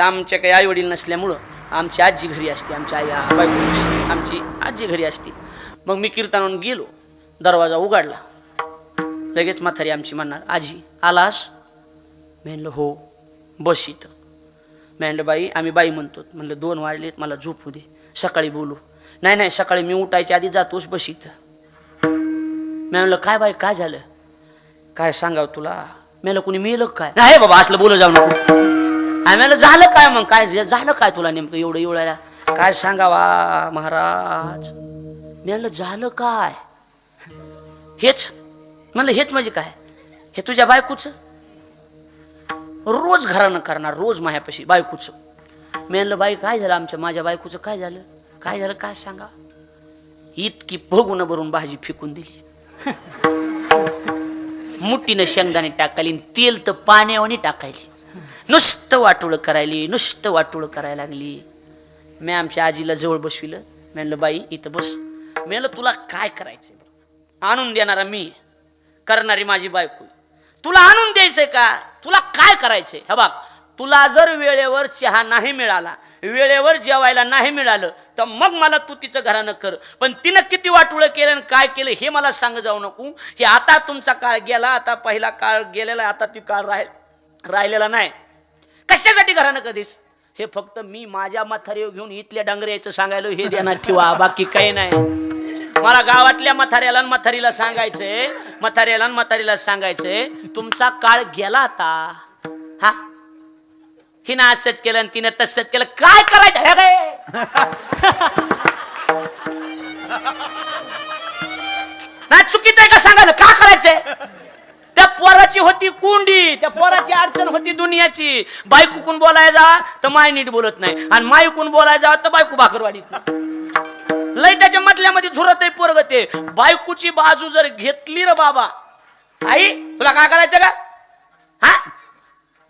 आता आमच्या काही आई वडील नसल्यामुळं आमची आजी घरी असते आमची आई बायको आमची आजी घरी असते. मग मी कीर्तनावरून गेलो दरवाजा उघडला. लगेच म्हातारी आमची म्हणणार आजी आलास? म्हणलं हो बस इथं. म्हणलं बाई आम्ही बाई म्हणतो. म्हणलं दोन वाढलेत मला झोपू दे. सकाळी बोलू. नाही नाही सकाळी मी उठायच्या आधी जातोच बस इथं. मी म्हणलं काय बाई काय झालं? काय सांगाव तुला? मेलं म्हणलं कुणी मेलं काय? नाही बाबा असलं बोलू जाऊ नको. आम्हाला म्हणलं झालं काय मग? काय झालं काय तुला नेमकं एवढं एवढ्या काय सांगावा महाराज? मी म्हणलं झालं काय? हेच? म्हणलं हेच म्हणजे काय? हे तुझ्या बायकोचं? रोज घरानं करणार रोज मायापाशी बायकोचं. मी म्हणलं बाई काय झालं आमच्या माझ्या बायकोचं काय झालं? काय झालं काय सांगा? इतकी भोगून भरून भाजी फेकून दिली. मुठीनं शेंगदाणे टाकायली आणि तेल तर पाण्यावानी टाकायली. नुसतं वाटोळं करायली नुसतं वाटोळं करायला लागली. मी आमच्या आजीला जवळ बसविलं. म्हणलं बाई इथं बस. म्हणलं तुला काय करायचं आणून देणारा मी करणारी माझी बायको तुला आणून द्यायचंय का? तुला काय करायचंय? हे बघ तुला जर वेळेवर चहा नाही मिळाला वेळेवर जेवायला नाही मिळालं तर मग मला तू तिचं घरानं कर. पण तिनं किती वाटुळं केलं आणि काय केलं हे मला सांग जाऊ नको. की आता तुमचा काळ गेला आता पहिला काळ गेलेला आता ती काळ राहील राहिलेला नाही. कशासाठी घरानं कधीच? हे फक्त मी माझ्या म्हातारीवर घेऊन इथल्या डांगऱ्याचं सांगायला हे देणार ठेवा बाकी काही नाही. मला गावातल्या मथाऱ्याला मथारीला सांगायचंय मथाऱ्याला मथारीला सांगायचंय तुमचा काळ गेला आता. हा? हिनं असंच केलं आणि तिनं तसंच केलं. काय करायचं हे काय? नाही चुकीचं आहे का सांगायला का करायचंय? त्या पोराची होती कुंडी त्या पोराची अडचण होती दुनियाची. बायकूकून बोलायला जा तर माय नीट बोलत नाही. आणि मायकून बोलायला जा तर बायकू भाकरवाडी. लय त्याच्या मधल्यामध्ये झुरत आहे पोरग ते. बायकोची बाजू जर घेतली र बाबा. आई तुला काय करायचं का हा?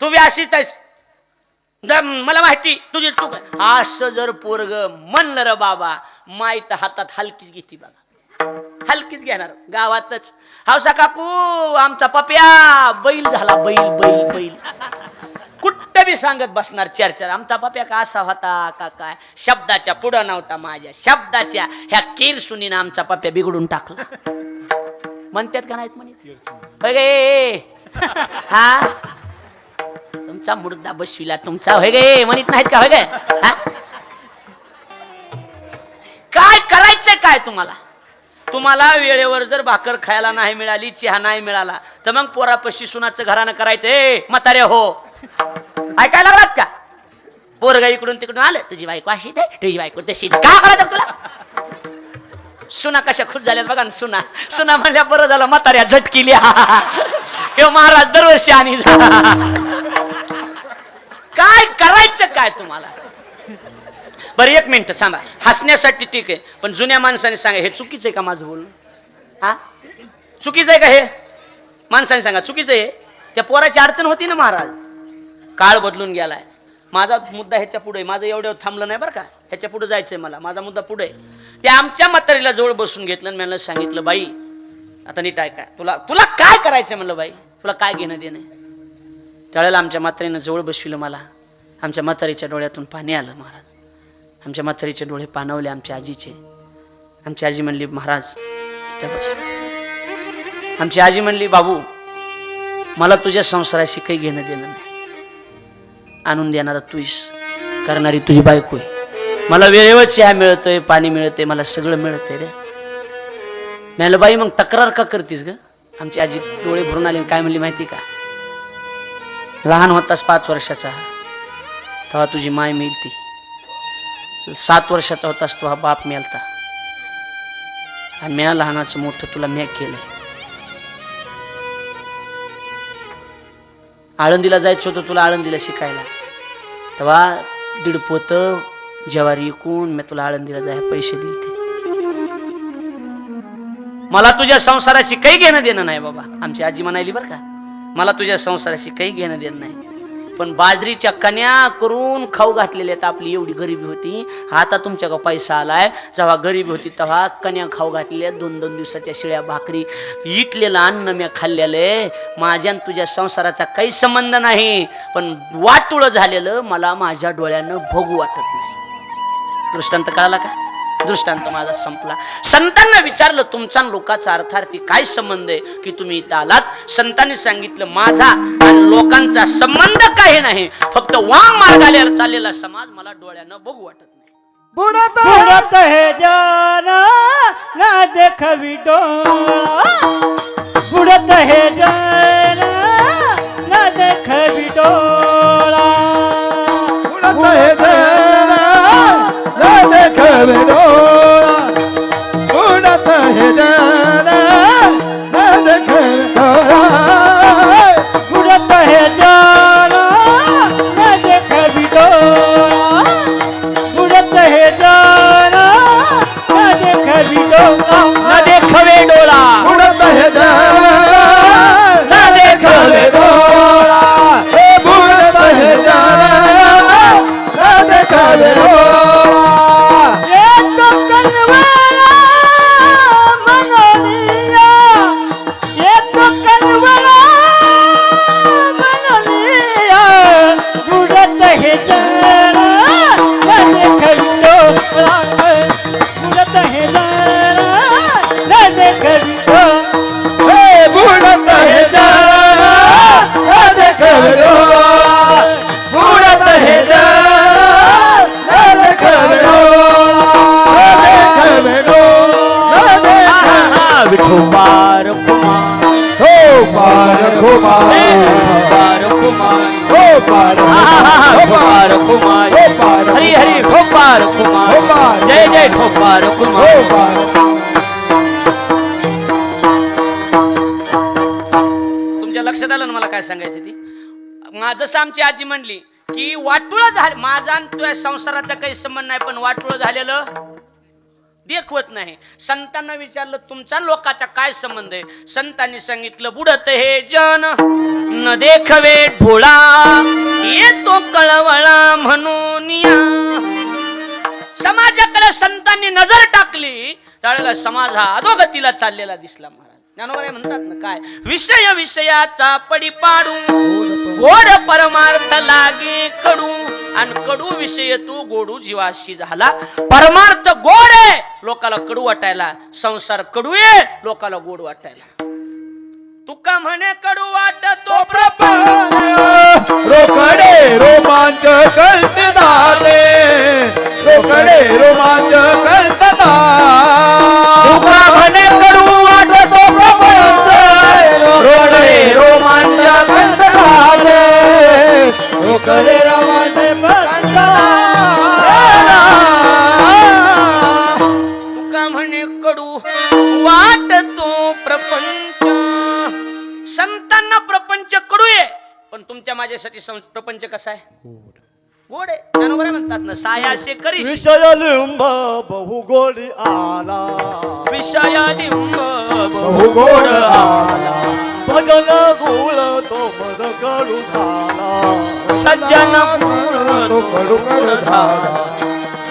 तू व्याशीच आहेस. मला माहिती तुझी चूक असं जर पोरग म्हणलं र बाबा माहीत हातात हलकीच घेते बाबा हलकीच घेणार. गावातच. हावसा काकू आमचा पप्या बैल झाला बैल बैल बैल. कुठं बी सांगत बसणार चर्चा आमचा पप्या का असा होता का काय? शब्दाच्या पुढं नव्हता माझ्या. शब्दाच्या ह्या कीर सुनीनं आमचा पप्या बिघडून टाकला. म्हणतात का नाहीत म्हणत होय गे. हा? तुमचा मुर्दा बसविला तुमचा होय गे. म्हणत नाहीत का होय गे? हा? काय करायचंय काय तुम्हाला? तुम्हाला वेळेवर जर भाकर खायला नाही मिळाली चहा नाही मिळाला तर मग पोरापशी सुनाचं घरानं करायचं. म्हातारे हो. ऐकायला लागलात का? पोरगा इकडून तिकडून आलं तुझी बायको अशी दे तुझी बायको तशी दे. का करायचं तुला? सुना कशा खुश झाल्यात बघा ना सुना. सुना म्हणल्या बरं झालं म्हाताऱ्या झटकिल्या. हे महाराज दरवर्षी आणि काय करायचं काय तुम्हाला? बरं एक मिनटं थांबा. हसण्यासाठी ठीक आहे पण जुन्या माणसाने सांगा हे चुकीचं आहे का माझं बोलणं? हा? चुकीचं आहे का हे? माणसाने सांगा चुकीचं आहे त्या पोराची अडचण होती ना महाराज? काळ बदलून गेलाय. माझा मुद्दा ह्याच्या पुढे माझं एवढं थांबलं नाही बरं का? ह्याच्या पुढे जायचंय मला. माझा मुद्दा पुढे आहे. त्या आमच्या म्हातारीला जवळ बसून घेतलं आणि मला सांगितलं बाई आता नीट आहे काय तुला तुला काय करायचं म्हणलं बाई तुला काय घेणं देणं त्यावेळेला आमच्या म्हातारीनं जवळ बसविलं मला. आमच्या म्हातारीच्या डोळ्यातून पाणी आलं महाराज. आमच्या म्हातारीचे डोळे पाणवले आमच्या आजीचे. आमची आजी म्हणली महाराज इथं बस. आमची आजी म्हणली बाबू मला तुझ्या संसाराशी काही घेणं देणं नाही. आणून देणारा तुईस करणारी तुझी बायको आहे. मला वेळेवर चहा मिळतोय पाणी मिळतंय मला सगळं मिळतंय रे. मी म्हणलं बाई मग तक्रार का करतीस ग? आमची आजी डोळे भरून आले. काय म्हणली माहिती का? लहान होतास पाच वर्षाचा. तेव्हा तुझी माय मिळती. सात वर्षाचा होतास तो हा बाप मिळता आणि म्या लहानाचं मोठं तुला म्या केलंय. आळंदीला जायचं होतं तुला आळंदीला शिकायला. तेव्हा दीड पोत जवारी विकून मी तुला आळंदीला जाय पैसे दिले ते मला तुझ्या संसाराशी काही घेणं देणं नाही बाबा. आमची आजी म्हणाली बरं का मला तुझ्या संसाराशी काही घेणं देणं नाही. पण बाजरीच्या कन्या करून खाऊ घातलेल्या आहेत आपली. एवढी गरिबी होती. आता तुमच्याकडे पैसा आलाय. जेव्हा गरिबी होती तेव्हा कन्या खाऊ घातलेल्या दोन दोन दिवसाच्या शिळ्या भाकरी इटलेलं अन्न मी खाल्लेलं माझ्या तुझ्या संसाराचा काही संबंध नाही. पण वाटुळं झालेलं मला माझ्या डोळ्यानं भोगू वाटत नाही. दृष्टांत कळाला का? दृष्टांत माझा संपला. संतांना विचारलं तुमचा आणि लोकांचा अर्थार्थी काय संबंध आहे की तुम्ही इथं आलात? संतांनी सांगितलं माझा आणि लोकांचा संबंध काही नाही. फक्त वांग मार्गाला चाललेला समाज मला डोळ्यानं बघू वाटत नाही. बुडत बुडत हे जाना ना देखवी डोळा. बुडत हे जाना ना देखवी डोळा. बुडत हे जरा न देखवे डोळा. विठोबार कुमार। हो पार कुमार विठोबार कुमार। हो पार ठोपार कुमार। हो पार हरी हरी ठोपार कुमार। ठोपार. जय जय हो कुमार। पार तुमच्या लक्षात आलं ना मला काय सांगायचं ती? मा- जसं आमची आजी म्हणली की वाटुळं झालं माझा आणि तुझ्या संसाराचा काही संबंध नाही पण वाटुळं झालेलं देखवत नाही. संतांना विचारलं तुमचा लोकाचा काय संबंध आहे? संतांनी सांगितलं बुडत हे जन न देखवे ढोळा येतो कळवळा म्हणून या. समाजाकडे संतांनी नजर टाकली त्यावेळेला समाज हा अधोगतीला चाललेला दिसला महाराज. ज्ञानोबा म्हणतात ना काय विषय विषयाचा पडी पाडू गोड परमार्थ लागे कडू आणि कडू विषय तू गोडू जीवाशी झाला. परमार्थ गोड आहे लोकाला कडू वाटायला. संसार कडू आहे लोकाला गोड वाटायला. तुका म्हणे कडू वाटतो प्रपंच रोकडे रोमांच कल्ट झाले. रोकडे रोमांच कल्ट तुका म्हणे कडू वाटतो प्रपंच रोकडे रोमांच कल्ट झाले. रोकडे प्रपंच कसा आहे? गोड. आहे. ज्ञानोबा म्हणतात ना सायासे करीश. विषय लिंब बहु गोडी आला. विषय लिंब बहु गोड आला. भजन गुळ तो कडू झाला. सज्जन तो कडू कडू झाला.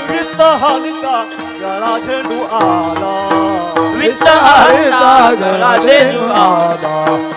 वित्त हानिका गळा झेंडू आला. वित्त गळाचे जुळा. अशुद्ध